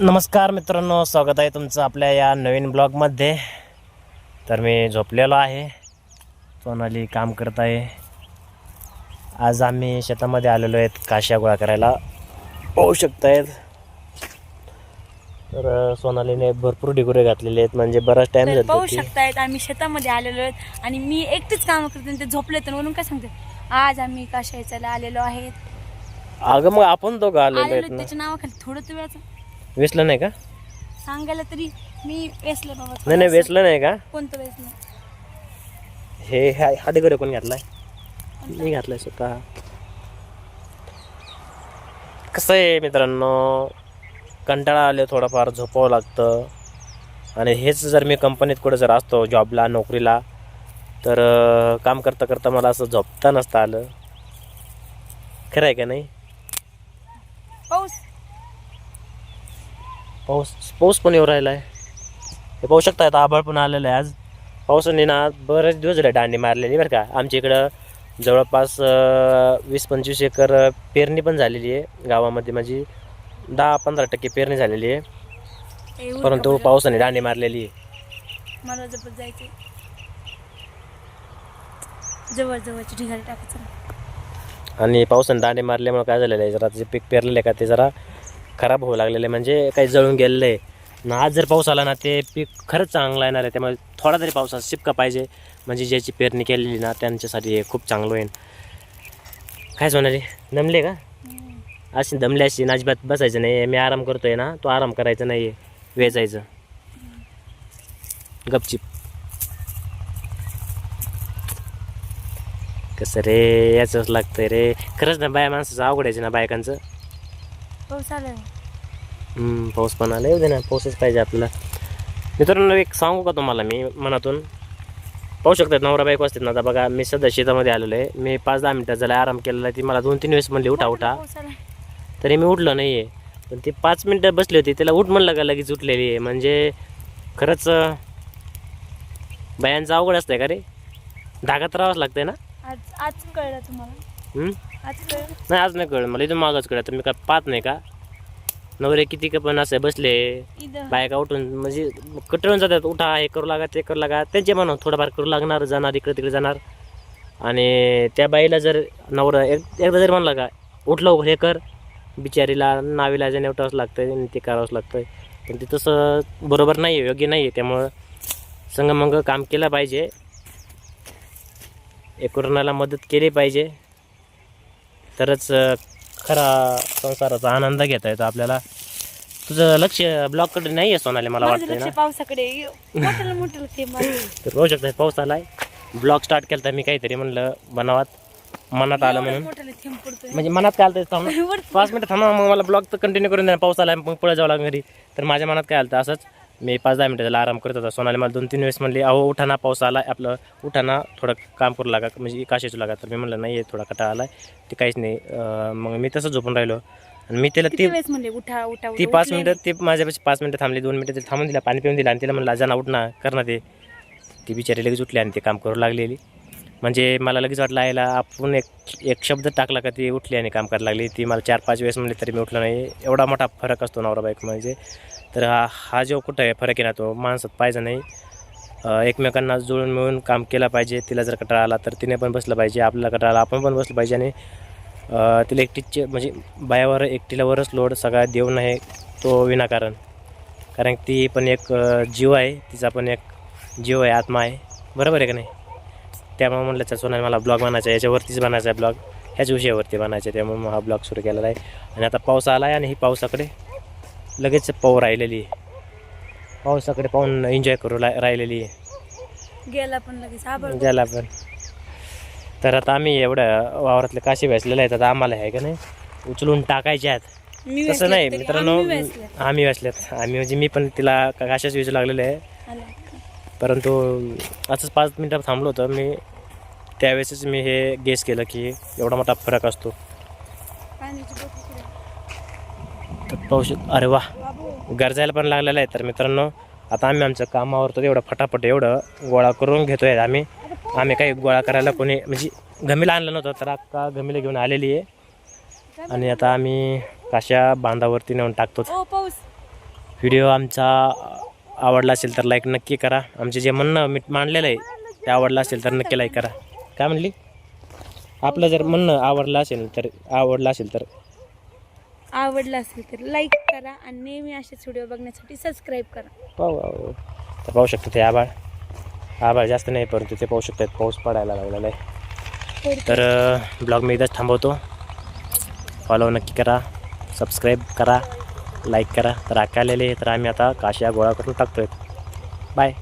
नमस्कार मित्रांनो स्वागत आहे तुमचं आपल्या या नवीन ब्लॉगमध्ये. तर मी झोपलेलो आहे. सोनाली काम करत आहे. आज आम्ही शेतामध्ये आलेलो आहेत. काश्या गोळा करायला पाहू शकतायत. तर अं, सोनालीने भरपूर डिगोरे घातलेले आहेत. म्हणजे बराच तर जातो पाहू की. शकतायत आम्ही शेतामध्ये आलेलो आहेत आणि मी एकटीच काम करते आणि ते झोपले तर म्हणून काय सांगते? आज आम्ही काशा यायला आलेलो आहेत. अगं मग आपण दोघं आलेलो आलेलो आहेत आहेत. ना? त्याच्या नावाखाली थोडं तर वेळाचं वेचलं नाही का? सांगायला तरी मी वेसले बाबा. नाही नाही. वेचलं नाही का? कोणतं वेसलं? हे हा डिगोरे कोण घातलाय? मी घातलाय स्वतः. कसं आहे मित्रांनो? कंटाळा आले थोडंफार झोपावं लागतं. आणि हेच जर मी कंपनीत कुठं जर असतो जॉबला नोकरीला तर काम करता करता मला असं झोपता नसतं आलं. खरं आहे का नाही? पाऊस. पाऊस पाऊस पण येऊ राहिला आहे हे पाहू शकता आता आभाळ पण आलेलं आहे आज. पावसाने ना बरेच दिवस झाले दांडी मारलेली बरं का. आमच्या इकडं जवळपास वीस पंचवीस एकर पेरणी पण झालेली आहे गावामध्ये माझी. दहा पंधरा टक्के पेरणी झालेली आहे. परंतु. पावसाने दांडी मारलेली आहे. मला जबत जायचे जवळ जवळची ठिकाणी टाकायचं आणि पावसाने दांडे मारल्यामुळे काय झालेलं आहे? जरा जे पीक पेरलेलं आहे का ते जरा खराब होऊ लागलेलं आहे म्हणजे काही जळून गेलेलं. आहे ना आज जर पाऊस आला ना ते पीक खरंच चांगलं येणार आहे. त्यामुळे थोडा तरी पावसाचा शिपका पाहिजे. म्हणजे ज्याची पेरणी केलेली ना त्यांच्यासाठी हे खूप चांगलं होईल. काय सोनाली दमले का. अशी दमली अशी अजिबात बसायचं नाही मी आराम करतोय ना तो आराम करायचा नाही आहे वेचायचं गपचिप. कसं रे याचंच लागतंय रे. खरंच ना बाया माणसाचं अवघडायचं ना बायकांचं. पाऊस हम्म, पाऊस पण आला येऊ दे ना पाऊसच पाहिजे आपल्याला. मित्रांनो एक सांगू का तुम्हाला मी मनातून? पाहू शकतात नवरा बायको असतात ना आता बघा मी सध्या शेतामध्ये आलेलो आहे. मी पाच दहा मिनटं झाला आराम केलेला आहे ती मला दोन तीन वेळेस म्हणली उठा उठा. पाऊस तरी मी उठलो नाही आहे पण ती पाच मिनटं बसली होती त्याला उठ म्हणलं का लगेच उठलेली आहे. म्हणजे खरंच अं, बायांचं अवघड असतंय का रे? धागा तर राहावंच लागतंय ना? आज आज कळलं तुम्हाला. हम्म? नाही आज नाही कळलं. मला इथून मागच कळलं. तर मी काय पाहत नाही का? नवरे किती का पण असे बसले. बायका उठून? म्हणजे कटळून जातात. उठा हे करू लागा ते करू लागा. त्यांचे म्हणून थोडंफार करू लागणार जाणार इकडे तिकडे जाणार. आणि त्या बाईला जर नवरा एक एकदा जर म्हणलं का उठलं हे कर. बिचारीला नावीला जाणे उठावंच लागतं आणि ते करावंच लागतं पण ते तसं बरोबर नाही आहे योग्य नाही आहे त्यामुळं संगमंग काम केलं पाहिजे. एकूणाला मदत केली पाहिजे. तरच खरा संसाराचा आनंद घेता येतो आपल्याला. तुझं लक्ष ब्लॉककडे नाही आहे सोनाली मला लक्ष ना? पावसाकडे. तर शकता पाऊस आलाय. ब्लॉग स्टार्ट केला तर मी काहीतरी म्हणलं बनावात. मनात आलं म्हणून. म्हणजे मनात काय आलं थांब पाच मिनिटं थांबा मग मला ब्लॉग तर कंटिन्यू करून द्या पाऊस आला मग पुढे जावं लागेल घरी. तर माझ्या मनात काय आलं असंच मी पाच दहा मिनिटं झाला आराम करत होता. सोनाली मला दोन तीन वेळेस म्हणली अहो उठाना पाऊस आला आपलं. उठाना थोडं काम करू लागा. म्हणजे काशीचं लागा. तर मी म्हणलं नाही थोडा कटा आलाय. ते काहीच नाही. मग मी तसं झोपून राहिलो. आणि मी त्याला ती वेळेस म्हणले उठा उठा ती. पाच मिनिटं ती माझ्यापाशी पाच मिनिटं थांबली. दोन मिनिटं तिला थांबून दिला पाणी पिऊन दिलं. आणि तिला म्हणलं जाना उठ ना कर ना ते. ती बिचारी लगेच उठली आणि ते काम करू लागलेली. म्हणजे मला लगेच वाटलं आईला आपण एक एक शब्द टाकला का ती उठली आणि काम करायला लागली? ती मला चार पाच वेळेस म्हणली तरी मी उठलो नाही. एवढा मोठा फरक असतो नवरा बायको म्हणजे. तर हा हा जो कुठं आहे फरक आहे तो माणसात पाहिजे नाही. एकमेकांना जुळून मिळून काम केलं पाहिजे. तिला जर कटाळा आला तर तिने पण बसलं पाहिजे. आपल्याला कटाळा आला आपण पण बसलं पाहिजे आणि तिला एकटीचे म्हणजे बायावर एकटीला वरच लोड सगळा देऊ नये तो विनाकारण. कारण ती पण एक जीव आहे. तिचा पण एक जीव आहे आत्मा आहे. बरोबर आहे का नाही? त्यामुळे म्हटलं त्याचं सोनाने मला ब्लॉग बनायचा आहे. याच्यावरतीच बनायचा आहे ब्लॉग. ह्याच विषयावरती बनायचा आहे. त्यामुळे मग हा ब्लॉग सुरू केलेला आहे. आणि आता पाऊस आला आहे आणि ही पावसाकडे लगेच पाहू राहिलेली. आहे पावसाकडे पाहून एन्जॉय करू ला राहिलेली. आहे गेला पण लगेच ज्याला पण. तर आता आम्ही एवढ्या वावरातले काशी वेचलेले आहेत आता आम्हाला आहे का नाही उचलून टाकायचे आहेत. तसं नाही तरी मित्रांनो आम्ही वेसले. आम्ही म्हणजे मी पण तिला काशाच विजू लागलेलं आहे. परंतु असंच पाच मिनटं थांबलो होतं मी त्यावेळेसच मी हे गेस केलं की एवढा मोठा फरक असतो. तर पाऊस अरे वा गरजायला पण लागलेला आहे. तर मित्रांनो आता आम्ही आमचं कामावर तर एवढं फटाफट एवढं गोळा करून घेतोय आम्ही. आम्ही काही गोळा करायला कोणी म्हणजे गमीला आणलं नव्हतं तर अक्का गमीला घेऊन आलेली आहे. आणि आता आम्ही काशा बांधावरती नेऊन टाकतो पाऊस. व्हिडिओ आमचा आवडला असेल तर लाईक नक्की करा. आमचे जे म्हणणं मी मांडलेलं आहे ते आवडलं असेल तर नक्की लाईक करा. काय म्हणली? आपलं जर म्हणणं आवडलं असेल तर आवडलं असेल तर आवडलं असेल तर लाईक करा आणि नेहमी असेच व्हिडिओ बघण्यासाठी सबस्क्राईब करा. पाहू पाहू. तर पाहू शकतो ते आभाळ. आभाळ जास्त नाही परंतु ते पाहू शकतात. पाऊस पडायला लागलेला आहे. तर ब्लॉग मी इथंच थांबवतो. फॉलो नक्की करा. सबस्क्राईब करा. लाईक करा. तर आलेले तर आम्ही आता काश्या गोळा करून टाकतोय. बाय